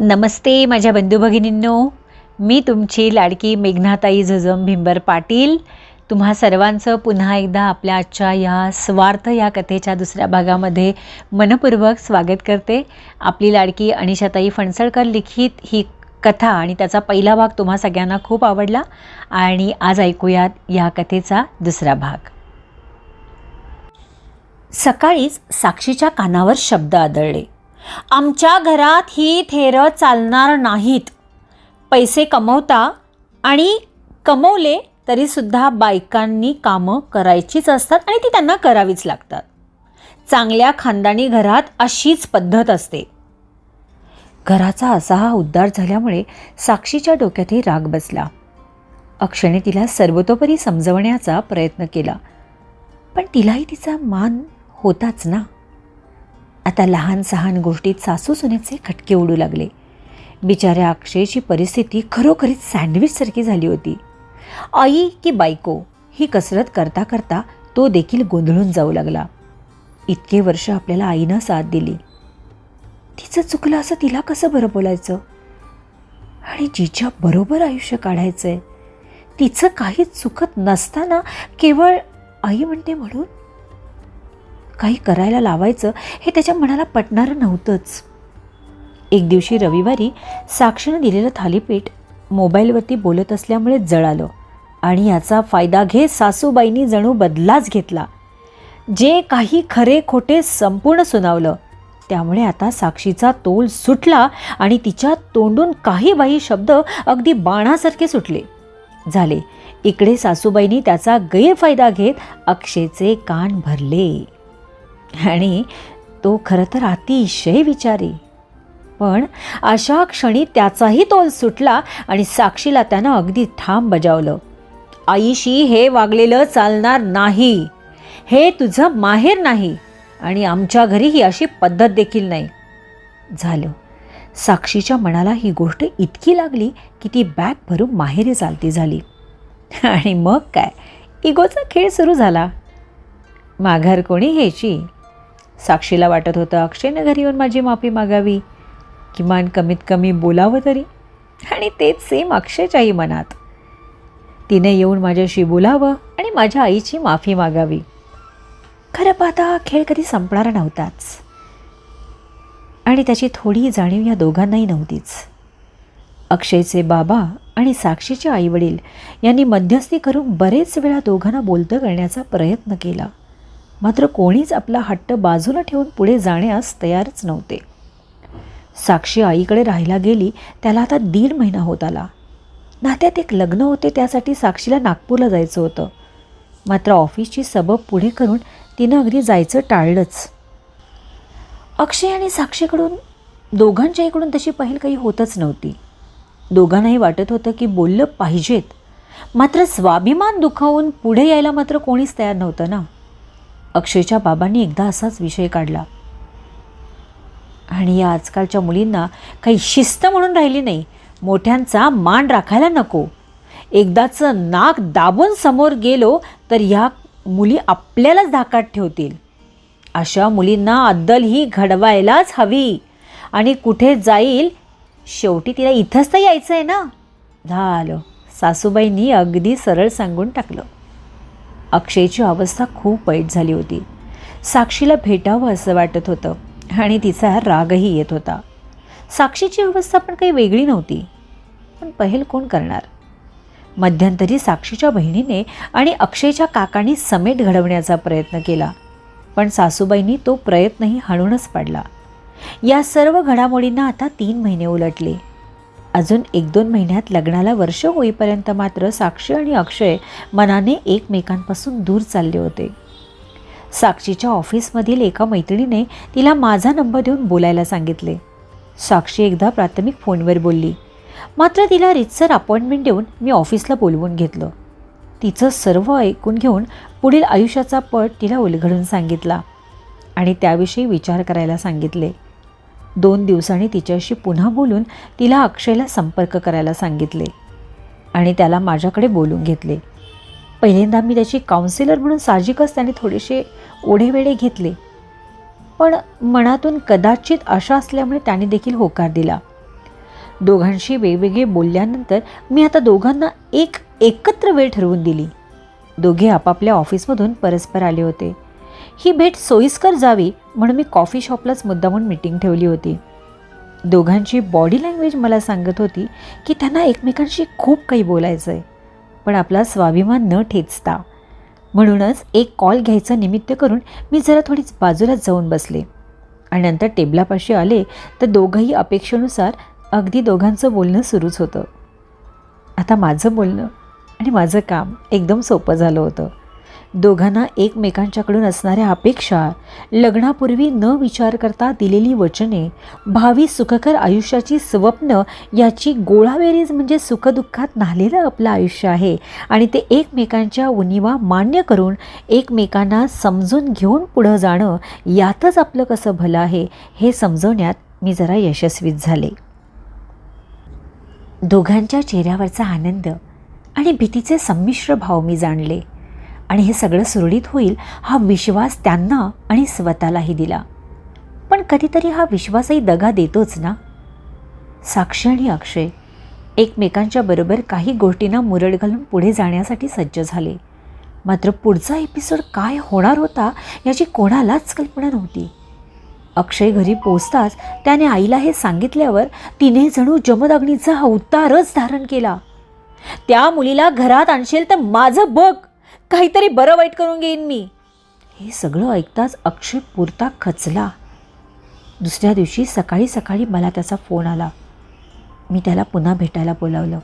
नमस्ते माझ्या बंधू भगिनींनो. मी तुमची लाडकी मेघनाताई झजम भिंबर पाटील. तुम्हा सर्वांचं पुन्हा एकदा आपल्या आजच्या या स्वार्थ या कथेच्या दुसऱ्या भागामध्ये मनपूर्वक स्वागत करते. आपली लाडकी अनिशाताई फणसळकर लिखित ही कथा आणि त्याचा पहिला भाग तुम्हा सगळ्यांना खूप आवडला. आणि आज ऐकूयात या कथेचा दुसरा भाग. सकाळीच साक्षीच्या कानावर शब्द आदळले. आमच्या घरात ही थेरं चालणार नाहीत. पैसे कमवता आणि कमवले तरीसुद्धा बायकांनी कामं करायचीच असतात आणि ती त्यांना करावीच लागतात. चांगल्या खानदानी घरात अशीच पद्धत असते. घराचा असा हा उद्धार झाल्यामुळे साक्षीच्या डोक्यातही राग बसला. अक्षयने तिला सर्वतोपरी समजवण्याचा प्रयत्न केला. पण तिलाही तिचा मान होताच ना. आता लहान सहान गोष्टीत सासू सुनेचे खटके उडू लागले. बिचाऱ्या अक्षयची परिस्थिती खरोखरीच सँडविचसारखी झाली होती. आई की बायको ही कसरत करता करता तो देखील गोंधळून जाऊ लागला. इतके वर्ष आपल्याला आईनं साथ दिली. तिचं चुकलं असं तिला कसं बरं बोलायचं? आणि जिच्या बरोबर आयुष्य काढायचं आहे तिचं काहीच चुकत नसताना केवळ आई म्हणते म्हणून काही करायला लावायचं हे त्याच्या मनाला पटणारं नव्हतंच. एक दिवशी रविवारी साक्षीनं दिलेलं थालीपीठ मोबाईलवरती बोलत असल्यामुळे जळालं आणि याचा फायदा घेत सासूबाईंनी जणू बदलाच घेतला. जे काही खरे खोटे संपूर्ण सुनावलं. त्यामुळे आता साक्षीचा तोल सुटला आणि तिच्या तोंडून काही बाही शब्द अगदी बाणासारखे सुटले. झाले. इकडे सासूबाईंनी त्याचा गैरफायदा घेत अक्षयचे कान भरले. आणि तो खरं तर अतिशय विचारी. पण अशा क्षणी त्याचाही तोल सुटला आणि साक्षीला त्यानं अगदी ठाम बजावलं. आईशी हे वागलेलं चालणार नाही. हे तुझं माहेर नाही आणि आमच्या घरी ही अशी पद्धत देखील नाही. झालं. साक्षीच्या मनाला ही गोष्ट इतकी लागली की ती बॅग भरून माहेरी चालती झाली. आणि मग काय? इगोचा खेळ सुरू झाला. माघार कोणी ह्याची साक्षीला वाटत होतं अक्षयनं घरी येऊन माझी माफी मागावी. किमान कमीत कमी बोलावं तरी. आणि तेच सेम अक्षयच्याही मनात. तिने येऊन माझ्याशी बोलावं आणि माझ्या आईची माफी मागावी. खरं पाहता खेळ कधी संपणार नव्हताच. आणि त्याची थोडी जाणीव या दोघांनाही नव्हतीच. अक्षयचे बाबा आणि साक्षीचे आईवडील यांनी मध्यस्थी करून बरेच वेळा दोघांना बोलतं करण्याचा प्रयत्न केला. मात्र कोणीच आपला हट्ट बाजूला ठेवून पुढे जाण्यास तयारच नव्हते. साक्षी आईकडे राहायला गेली त्याला आता दीड महिना होत आला. नात्यात एक लग्न होते त्यासाठी साक्षीला नागपूरला जायचं होतं. मात्र ऑफिसची सबब पुढे करून तिनं अगदी जायचं टाळलंच. अक्षय आणि साक्षीकडून दोघांच्या इकडून तशी पहिल काही होतच नव्हती. दोघांनाही वाटत होतं की बोललं पाहिजेत. मात्र स्वाभिमान दुखावून पुढे यायला मात्र कोणीच तयार नव्हतं ना. अक्षयच्या बाबांनी एकदा असाच विषय काढला. आणि या आजकालच्या मुलींना काही शिस्त म्हणून राहिली नाही. मोठ्यांचा मान राखायला नको. एकदाचं नाक दाबून समोर गेलो तर ह्या मुली आपल्यालाच धाकात ठेवतील. अशा मुलींना अद्दल ही घडवायलाच हवी. आणि कुठे जाईल शेवटी तिला इथंच तर यायचं आहे ना? झालं. सासूबाईंनी अगदी सरळ सांगून टाकलं. अक्षयची अवस्था खूप वाईट झाली होती. साक्षीला भेटावं असं वाटत होतं आणि तिचा रागही येत होता. साक्षीची अवस्था पण काही वेगळी नव्हती. पण पहिल कोण करणार? मध्यंतरी साक्षीच्या बहिणीने आणि अक्षयच्या काकांनी समेट घडवण्याचा प्रयत्न केला. पण सासूबाईंनी तो प्रयत्नही हाणूनच पाडला. या सर्व घडामोडींना आता तीन महिने उलटले. अजून एक दोन महिन्यात लग्नाला वर्ष होईपर्यंत मात्र साक्षी आणि अक्षय मनाने एकमेकांपासून दूर चालले होते. साक्षीच्या ऑफिसमधील एका मैत्रिणीने तिला माझा नंबर देऊन बोलायला सांगितले. साक्षी एकदा प्राथमिक फोनवर बोलली मात्र तिला रितसर अपॉइंटमेंट देऊन मी ऑफिसला बोलवून घेतलं. तिचं सर्व ऐकून घेऊन पुढील आयुष्याचा पट तिला उलगडून सांगितला आणि त्याविषयी विचार करायला सांगितले. दोन दिवसांनी तिच्याशी पुन्हा बोलून तिला अक्षयला संपर्क करायला सांगितले आणि त्याला माझ्याकडे बोलून घेतले. पहिल्यांदा मी त्याची काउन्सिलर म्हणून साहजिकच त्याने थोडेसे ओढेवेढे घेतले. पण मनातून कदाचित आशा असल्यामुळे त्याने देखील होकार दिला. दोघांशी वेगवेगळे बोलल्यानंतर मी आता दोघांना एक एकत्र वेळ ठरवून दिली. दोघे आपापल्या ऑफिसमधून परस्पर आले होते. ही भेट सोयीस्कर जावी म्हणून मी कॉफी शॉपलाच मुद्दामून मीटिंग ठेवली होती. दोघांची बॉडी लँग्वेज मला सांगत होती की त्यांना एकमेकांशी खूप काही बोलायचं आहे पण आपला स्वाभिमान न ठेचता. म्हणूनच एक कॉल घ्यायचं निमित्त करून मी जरा थोडीच बाजूला जाऊन बसले. आणि नंतर टेबलापाशी आले तर दोघंही अपेक्षेनुसार अगदी दोघांचं बोलणं सुरूच होतं. आता माझं बोलणं आणि माझं काम एकदम सोपं झालं होतं. दोघांना एकमेकांच्याकडून असणाऱ्या अपेक्षा लग्नापूर्वी न विचार करता दिलेली वचने भावी सुखकर आयुष्याची स्वप्न याची गोळाबेरीज म्हणजे सुखदुःखात न्हालेलं आपलं आयुष्य आहे. आणि ते एकमेकांच्या उनिवा मान्य करून एकमेकांना समजून घेऊन पुढं जाणं यातच आपलं कसं भलं आहे हे समजवण्यात मी जरा यशस्वीच झाले. दोघांच्या चेहऱ्यावरचा आनंद आणि भीतीचे संमिश्र भाव मी जाणले. आणि हे सगळं सुरळीत होईल हा विश्वास त्यांना आणि स्वतःलाही दिला. पण कधीतरी हा विश्वासही दगा देतोच ना? साक्षी आणि अक्षय एकमेकांच्या बरोबर काही गोष्टींना मुरड घालून पुढे जाण्यासाठी सज्ज झाले. मात्र पुढचा एपिसोड काय होणार होता याची कोणालाच कल्पना नव्हती. अक्षय घरी पोचताच त्याने आईला हे सांगितल्यावर तिने जणू जमदग्नीचा अवतारच धारण केला. त्या मुलीला घरात आणशील तर माझं बघ. काहीतरी बरं वाईट करून घेईन मी. हे सगळं ऐकताच अक्षय पुरता खचला. दुसऱ्या दिवशी सकाळी सकाळी मला त्याचा फोन आला. मी त्याला पुन्हा भेटायला बोलावलं.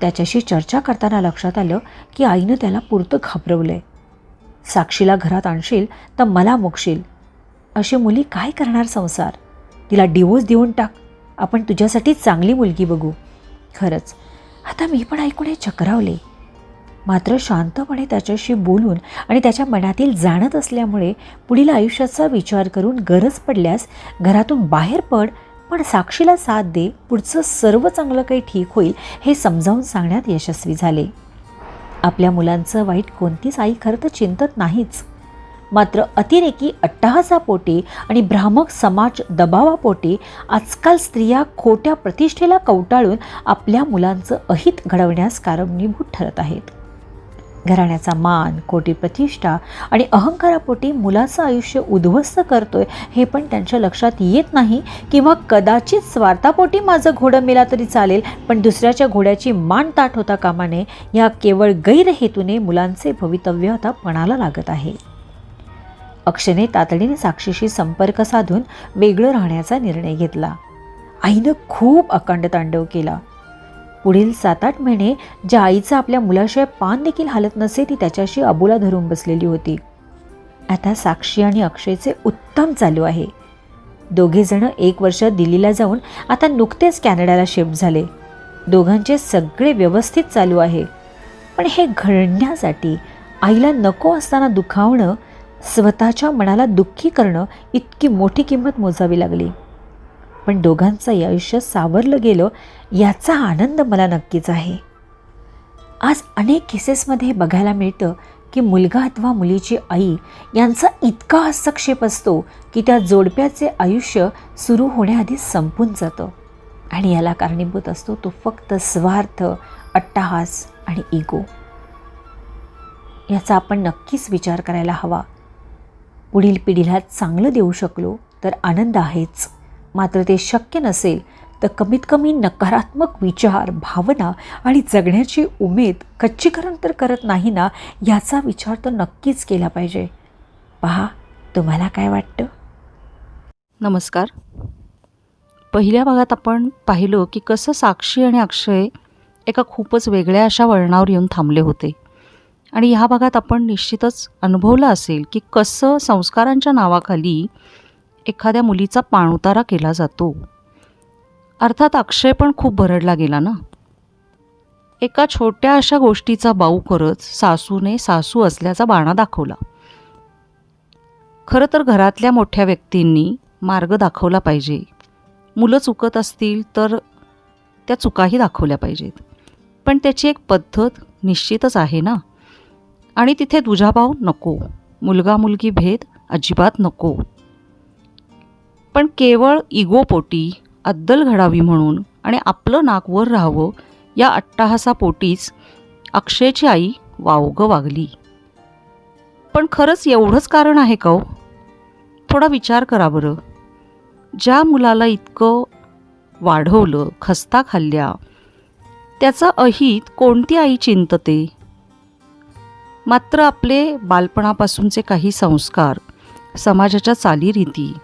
त्याच्याशी चर्चा करताना लक्षात आलं की आईनं त्याला पुरतं घाबरवलं आहे साक्षीला घरात आणशील तर मला मुकशील. अशी मुली काय करणार संसार? तिला डिवोर्स देऊन टाक. आपण तुझ्यासाठी चांगली मुलगी बघू. खरंच. आता मी पण ऐकून हे चक्रावले. मात्र शांतपणे त्याच्याशी बोलून आणि त्याच्या मनातील जाणत असल्यामुळे पुढील आयुष्याचा विचार करून गरज पडल्यास घरातून बाहेर पड पण साक्षीला साथ दे पुढचं सर्व चांगलं काही ठीक होईल हे समजावून सांगण्यात यशस्वी झाले. आपल्या मुलांचं वाईट कोणतीच आई खरं तर चिंतत नाहीच. मात्र अतिरेकी अट्टहासापोटी आणि भ्रामक समाज दबावापोटी आजकाल स्त्रिया खोट्या प्रतिष्ठेला कवटाळून आपल्या मुलांचं अहित घडवण्यास कारणीभूत ठरत आहेत. घराण्याचा मान कोटी प्रतिष्ठा आणि अहंकारापोटी मुलाचं आयुष्य उद्ध्वस्त करतोय हे पण त्यांच्या लक्षात येत नाही. किंवा कदाचित स्वार्थापोटी माझं घोडं मेला तरी चालेल पण दुसऱ्याच्या घोड्याची मान ताट होता कामा नये या केवळ गैरहेतूने मुलांचे भवितव्य आता पणाला लागत आहे. अक्षयने तातडीने साक्षीशी संपर्क साधून वेगळं राहण्याचा निर्णय घेतला. आईनं खूप अखंड तांडव केला. पुढील सात आठ महिने ज्या आईचं आपल्या मुलाशिवाय पान देखील हालत नसे ती त्याच्याशी अबोला धरून बसलेली होती. आता साक्षी आणि अक्षयचे उत्तम चालू आहे. दोघेजणं एक वर्ष दिल्लीला जाऊन आता नुकतेच कॅनडाला शिफ्ट झाले. दोघांचे सगळे व्यवस्थित चालू आहे. पण हे घडण्यासाठी आईला नको असताना दुखावणं स्वतःच्या मनाला दुःखी करणं इतकी मोठी किंमत मोजावी लागली. पण दोघांचं आयुष्य सावरलं गेलं याचा आनंद मला नक्कीच आहे. आज अनेक केसेसमध्ये बघायला मिळतं की मुलगा अथवा मुलीची आई यांचा इतका हस्तक्षेप असतो की त्या जोडप्याचे आयुष्य सुरू होण्याआधीच संपून जातं. आणि याला कारणीभूत असतो तो फक्त स्वार्थ अट्टाहास आणि इगो याचा आपण नक्कीच विचार करायला हवा. पुढील पिढीला चांगलं देऊ शकलो तर आनंद आहेच. मात्र ते शक्य नसेल तर कमीत कमी नकारात्मक विचार भावना आणि जगण्याची उमेद कच्चीकरण तर करत नाही ना याचा विचार तर नक्कीच केला पाहिजे. पहा तुम्हाला काय वाटतं? नमस्कार. पहिल्या भागात आपण पाहिलं की कसं साक्षी आणि अक्षय एका खूपच वेगळ्या अशा वळणावर येऊन थांबले होते. आणि ह्या भागात आपण निश्चितच अनुभवलं असेल की कसं संस्कारांच्या नावाखाली एखाद्या मुलीचा पाणउतारा केला जातो. अर्थात अक्षय पण खूप भरडला गेला ना? एका छोट्या अशा गोष्टीचा बाऊ करत सासूने सासू असल्याचा बाणा दाखवला. खरं तर घरातल्या मोठ्या व्यक्तींनी मार्ग दाखवला पाहिजे. मुलं चुकत असतील तर त्या चुकाही दाखवल्या पाहिजेत. पण त्याची एक पद्धत निश्चितच आहे ना? आणि तिथे दुजाभाव नको. मुलगा मुलगी भेद अजिबात नको. पण केवळ इगोपोटी अद्दल घडावी म्हणून आणि आपलं नाक वर राहावं या अट्टाहासापोटीच अक्षयची आई वावगं वागली. पण खरंच एवढंच कारण आहे का हो? थोडा विचार करा बरं. ज्या मुलाला इतकं वाढवलं खस्ता खाल्ल्या त्याचं अहित कोणती आई चिंतते? मात्र आपले बालपणापासूनचे काही संस्कार समाजाच्या चालीरीती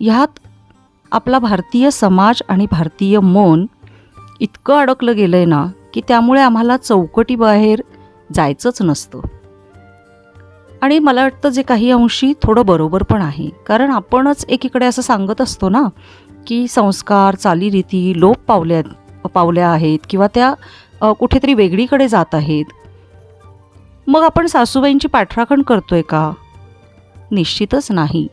ह्यात आपला भारतीय समाज आणि भारतीय मन इतकं अडकलं गेलं आहे ना की त्यामुळे आम्हाला चौकटीबाहेर जायचंच नसतं. आणि मला वाटतं जे काही अंशी थोडं बरोबर पण आहे. कारण आपणच एकीकडे असं सांगत असतो ना की संस्कार चालीरीती लोप पावल्या पावल्या आहेत किंवा त्या कुठेतरी वेगळीकडे जात आहेत. मग आपण सासूबाईंची पाठराखण करतोय का? निश्चितच नाही.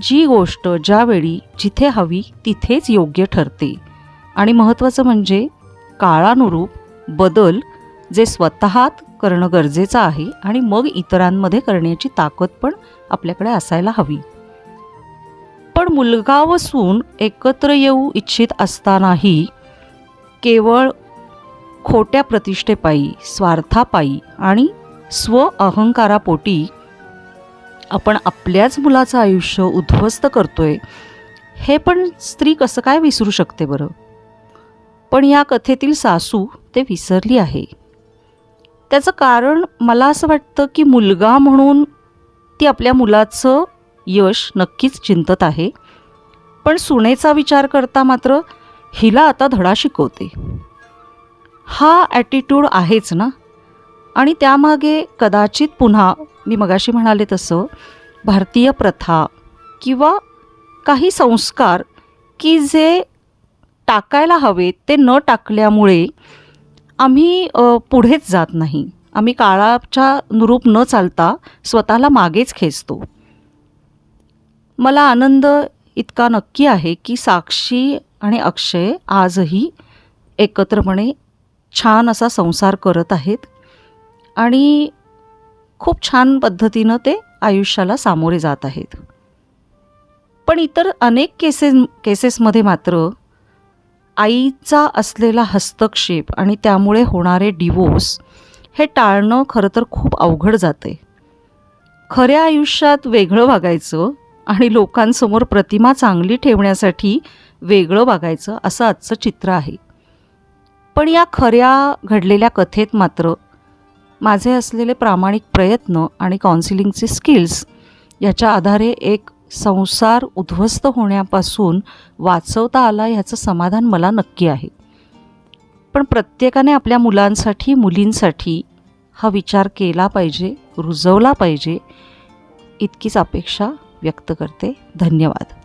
जी गोष्ट ज्यावेळी जिथे हवी तिथेच योग्य ठरते. आणि महत्त्वाचं म्हणजे काळानुरूप बदल जे स्वतःत करणं गरजेचं आहे आणि मग इतरांमध्ये करण्याची ताकद पण आपल्याकडे असायला हवी. पण मुलगा व सून एकत्र येऊ इच्छित असतानाही केवळ खोट्या प्रतिष्ठेपायी स्वार्थापायी आणि स्व अहंकारापोटी आपण आपल्याच मुलाचं आयुष्य उद्ध्वस्त करतोय हे पण स्त्री कसं काय विसरू शकते बरं? पण या कथेतील सासू ते विसरली आहे. त्याचं कारण मला असं वाटतं की मुलगा म्हणून ती आपल्या मुलाचं यश नक्कीच चिंतत आहे पण सुनेचा विचार करता मात्र हिला आता धडा शिकवते. हा ॲटिट्यूड आहेच ना? आणि त्यामागे कदाचित पुन्हा मी मगाशी म्हणाले तसं भारतीय प्रथा किंवा काही संस्कार की जे टाकायला हवेत ते न टाकल्यामुळे आम्ही पुढेच जात नाही. आम्ही काळाच्या नुरूप न चालता स्वतःला मागेच खेचतो. मला आनंद इतका नक्की आहे की साक्षी आणि अक्षय आजही एकत्रपणे छान असा संसार करत आहेत. आणि खूप छान पद्धतीनं ते आयुष्याला सामोरे जात आहेत. पण इतर अनेक केसेस केसेसमध्ये मात्र आईचा असलेला हस्तक्षेप आणि त्यामुळे होणारे डिवोर्स हे टाळणं खरं तर खूप अवघड जाते. खऱ्या आयुष्यात वेगळं वागायचं आणि लोकांसमोर प्रतिमा चांगली ठेवण्यासाठी वेगळं वागायचं असं आजचं चित्र आहे. पण या खऱ्या घडलेल्या कथेत मात्र माझे असलेले प्रामाणिक प्रयत्न आणि काउन्सिलिंगचे स्किल्स याच्या आधारे एक संसार उद्ध्वस्त होण्यापासून वाचवता आला ह्याचं समाधान मला नक्की आहे. पण प्रत्येकाने आपल्या मुलांसाठी मुलींसाठी हा विचार केला पाहिजे रुजवला पाहिजे इतकीच अपेक्षा व्यक्त करते. धन्यवाद.